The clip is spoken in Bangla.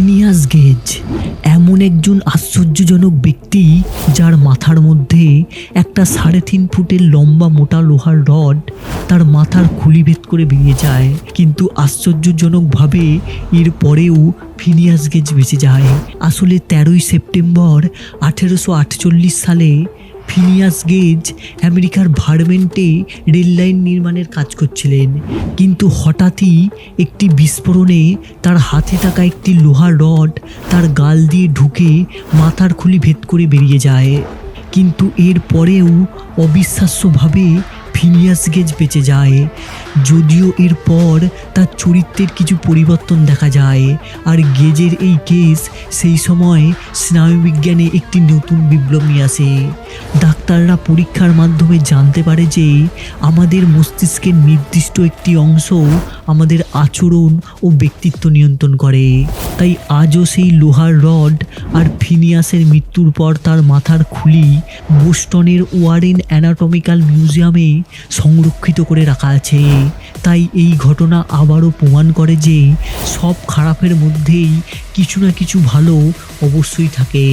ফিনিয়াস গেজ, এমন একজন আশ্চর্যজনক ব্যক্তি যার মাথার মধ্যে একটা সাড়ে তিন ফুটের লম্বা মোটা লোহার রড তার মাথার খুলি ভেদ করে বেরিয়ে যায়। কিন্তু আশ্চর্যজনকভাবে এর পরেও ফিনিয়াস গেজ বেঁচে যায়। আসলে তেরোই সেপ্টেম্বর আঠেরোশো আটচল্লিশ সালে ফিনিয়াস গেজ আমেরিকার ভারমেন্টে রেললাইন নির্মাণের কাজ করছিলেন। কিন্তু হঠাৎই একটি বিস্ফোরণে তার হাতে থাকা একটি লোহার রড তার গাল দিয়ে ঢুকে মাথার খুলি ভেদ করে বেরিয়ে যায়। কিন্তু এর পরেও অবিশ্বাস্যভাবে ফিনিয়াস গেজ বেঁচে যায়। যদিও এরপর তার চরিত্রের কিছু পরিবর্তন দেখা যায়, আর গেজের এই কেস সেই সময় স্নায়ুবিজ্ঞানে একটি নতুন বিপ্লব নিয়ে আসে। ডাক্তাররা পরীক্ষার মাধ্যমে জানতে পারে যে আমাদের মস্তিষ্কের নির্দিষ্ট একটি অংশ আমাদের আচরণ ও ব্যক্তিত্ব নিয়ন্ত্রণ করে। তাই আজও সেই লোহার রড আর ফিনিয়াসের মৃত্যুর পর তার মাথার খুলি বোস্টনের ওয়ারেন অ্যানাটমিক্যাল মিউজিয়ামে সংরক্ষিত করে রাখা আছে। তাই এই ঘটনা আবারও প্রমাণ করে যে সব খারাপের মধ্যেই কিছু না কিছু ভালো অবশ্যই থাকে।